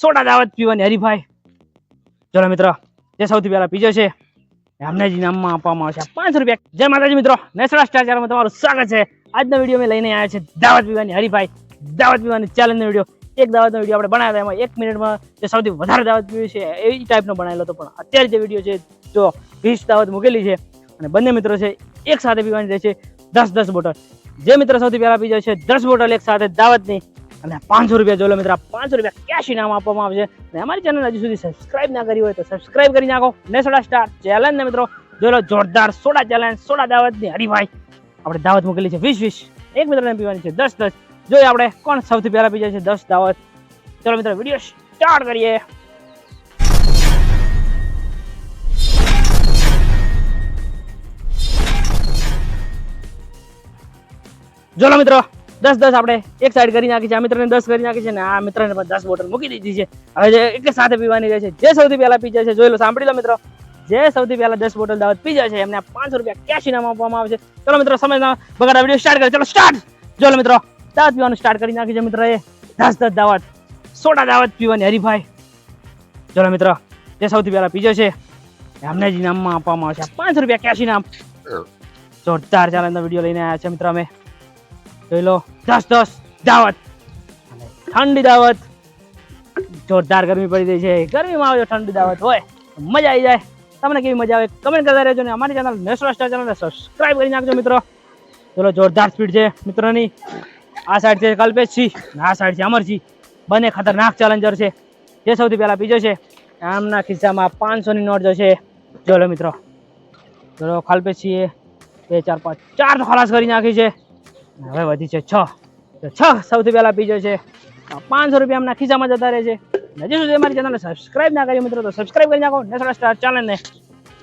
Soda દાવત પીવાની હરીફાઈ ચલો મિત્રો, જે સૌથી પહેલા પીજો છે એમને જ ઇનામમાં આપવામાં આવશે. પાંચસો રૂપિયા. જય માતાજી મિત્રો, નેસડા સ્ટાર ચેનલમાં તમારું સ્વાગત છે. આજનો વીડિયો મેં લઈને આવ્યા છે દાવત પીવાની હરીફાઈ દાવત પીવાની ચેલેન્જનો વીડિયો. એક દાવતનો વીડિયો આપણે બનાવ્યા એમાં એક મિનિટમાં જે સૌથી વધારે દાવત પીવી છે, એ ટાઈપનો બનાવેલો હતો. પણ અત્યારે જે વીડિયો છે, જો વીસ દાવત મૂકેલી છે, અને બંને મિત્રો છે, એક સાથે પીવાની રહે છે દસ દસ બોટલ. જે મિત્ર સૌથી પહેલા પીજો છે, દસ બોટલ એક સાથે દાવતની. અને પાંચસો રૂપિયા જોલો મિત્ર, પાંચસો રૂપિયા કેશ ઇનામ આપવામાં આવશે. અને અમારી ચેનલ હજુ સુધી સબસ્ક્રાઇબ ના કરી હોય તો સબસ્ક્રાઇબ કરી નાખો. ને સોડા સ્ટાર ચેલેન્જ ને મિત્રો જોલો જોરદાર સોડા ચેલેન્જ સોડા દાવતની હરીફાઈ. આપણે દાવત મૂકેલી છે, વીસ વીસ. એક મિત્રને પીવાની છે, દસ દસ. જોઈએ આપણે કોણ સૌથી પહેલા પી જાય છે, દસ દાવત. ચલો મિત્રો, વીડિયો સ્ટાર્ટ કરીએ. જોલો મિત્રો દસ દસ આપણે એક સાઈડ કરી નાખી છે આ મિત્રને દસ કરી નાખી છે ને આ મિત્રને પણ દસ બોટલ મૂકી દીધી છે. હવે જે એક સાથે પીવાની રહે છે જે સૌથી પહેલા પી જાય છે જોઈ લો સાંભળી લો મિત્રો. જે સૌથી પહેલા દસ બોટલ દાવત પી જાય છે એમને પાંચસો રૂપિયા કેશ ઇનામ આપવામાં આવે છે. ચલો મિત્રો સમય ના બગાડા વીડિયો સ્ટાર્ટ કરે ચલો સ્ટાર્ટ જોલો મિત્રો દાવત પીવાનું સ્ટાર્ટ કરી નાખી છે મિત્ર એ દસ દસ દાવત. સોડા દાવત પીવાની હરીફાઈ. ચલો મિત્રો જે સૌથી પહેલા પીજો છે એમને જ ઇનામમાં આપવામાં આવશે પાંચસો રૂપિયા કેશ ઇનામ. જોરદાર ચાલે વીડિયો લઈને આવ્યા છે મિત્ર અમે. જોઈ લો. દસ દસ દાવત. ઠંડી દાવત. જોરદાર ગરમી પડી રહી છે. ગરમીમાં આવજો ઠંડી દાવત, હોય. મજા આવી જાય. તમને કેવી મજા આવે? કમેન્ટ કરતા રહેજો ને અમારી ચેનલ નેશનલ સ્ટાર ચેનલને સબસ્ક્રાઈબ કરી નાખજો મિત્રો. ચલો જોરદાર સ્પીડ છે મિત્રોની. આ સાઈડ છે કલ્પેશસિંહ આ સાઈડ છે અમરજી. બંને ખતરનાક ચેલેન્જર છે. જે સૌથી પહેલાં બીજો છે. આમના ખિસ્સામાં પાંચસોની નોટ જો છે. ચલો મિત્રો. ચલો કલ્પેશસિંહે બે, ચાર, પાંચ, ચાર તો ખલાસ કરી નાખી છે. હવે વધી છે છ. તો છ સૌથી પહેલા પીજો છે પાંચસો રૂપિયા એમના ખિસ્સામાં જતા રહે છે. હજી સુધી અમારી ચેનલને સબસ્ક્રાઇબ ના કરી મિત્રો, તો સબસ્ક્રાઇબ કરી નાખો. નેશનલ સ્ટાર ચેનલને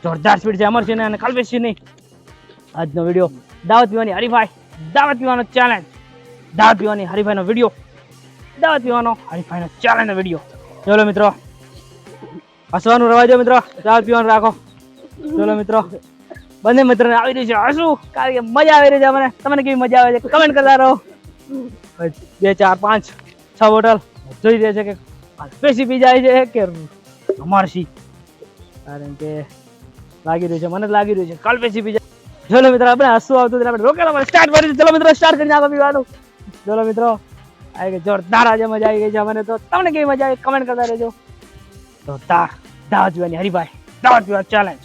જોરદાર સ્પીડ છે અમરસિંહને અને કલ્પેશ છે આજનો વીડિયો દાવત પીવાની હરીફાઈ, દાવત પીવાનો ચેલેન્જ દાવત પીવાની હરીફાઈનો વીડિયો દાવત પીવાનો હરીફાઈનો ચેલેન્જનો વીડિયો ચલો મિત્રો, હસવાનું રવા દો મિત્રો, દાવત પીવાનું રાખો. ચલો મિત્રો બંને મિત્રોને આવી રહ્યું છે હસવું, કારણ કે મજા આવી રહી છે મને તમને કેવી મજા આવે છે કમેન્ટ કરતા રહો. બે, ચાર, પાંચ, છ બોટલ જોઈ રહ્યા છે કે સ્પેસી પી જાય છે કે અમારસી કારણ કે લાગી રહ્યું છે, મને લાગી રહ્યું છે. કાલ પેસી પી જાય ચલો મિત્રો, આપણે હસવું આવતું હતું, આપણે રોકેલા સ્ટાર્ટ કરી ચલો મિત્રો સ્ટાર્ટ કરીને નાખો પીવાનું. ચલો મિત્રો આ કે જોરદાર આજે મજા આવી ગઈ છે મને તો. તમને કેવી મજા આવી? કમેન્ટ કરતા રહેજો. જોરદાર દાવત પીવાની હરિભાઈ દાવત પીવા ચેલેન્જ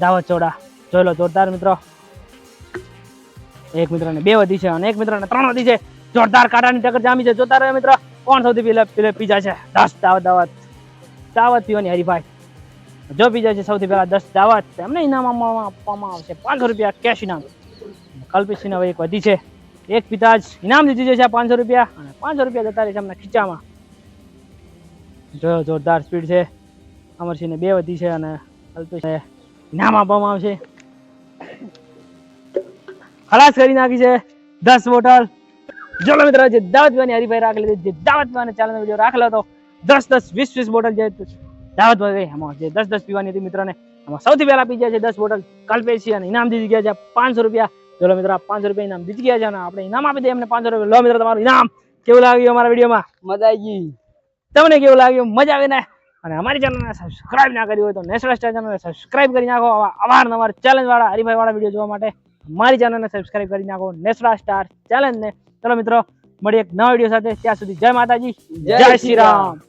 દાવત ચોડા જોઈ લો, જોરદાર મિત્રો. એક મિત્રને બે વધી છે અને એક મિત્રને ત્રણ વધી છે. જોરદાર કાંટાની ટક્કર જામી છે. જોતા રહે મિત્ર. કોણ સૌથી પહેલા પેલે પીજા છે? દસ દાવત દાવત. દાવત પીવાની હરીભાઈ જો પીજા છે સૌથી પહેલા દસ દાવત એમને ઇનામ આપવામાં આવશે. પાંચસો રૂપિયા કેશ ઇનામ. કલ્પિતસિંહ હવે એક વધી છે. એક પિતા જ ઇનામ દીધી છે પાંચસો રૂપિયા. અને પાંચસો રૂપિયા જતા રહે છે ખીચામાં. જો જોરદાર સ્પીડ છે. અમરસિંહને બે વધી છે અને કલ્પેશને ઇનામ આપવામાં આવશે. ખલાસ કરી નાખી છે. દસ બોટલ. ચલો મિત્રો જે દાવતભાઈ હરીફાઈ રાખેલી હતી જે દાવતભાઈ ચાલનો વીડિયો રાખેલો હતો દસ દસ વીસ વીસ બોટલ જે દાવતભાઈ એમાં જે દસ દસ પીવાની હતી મિત્રોને એમાં સૌથી પહેલા પી ગયા છે દસ બોટલ કલ્પેશી અને ઇનામ દીધી ગયા છે પાંચસો રૂપિયા. ચલો મિત્રો પાંચસો રૂપિયા ઇનામ દીધી ગયા છે અને આપણે ઇનામ આપી દઈએ એમને પાંચસો રૂપિયા. લો મિત્રો તમારું ઇનામ કેવું લાગ્યું અમારા વિડીયોમાં? મજા આવી ગઈ. તમને કેવું લાગ્યું? મજા આવે ને અને અમારી ચેનલને સબસ્ક્રાઇબ ના કરી હોય તો નેશનલ સ્ટાર ચેનલને સબસ્ક્રાઇબ કરી નાખો. આવા અવારનવાર ચેલેન્જ વાળા હરીફાઈ વાળા વીડિયો જોવા માટે મારી ચેનલને સબસ્ક્રાઇબ કરી નાખો. નેશનલ સ્ટાર ચેલેન્જને ચલો મિત્રો, મળીએ એક નવા વીડિયો સાથે. ત્યાં સુધી જય માતાજી. જય શ્રી રામ.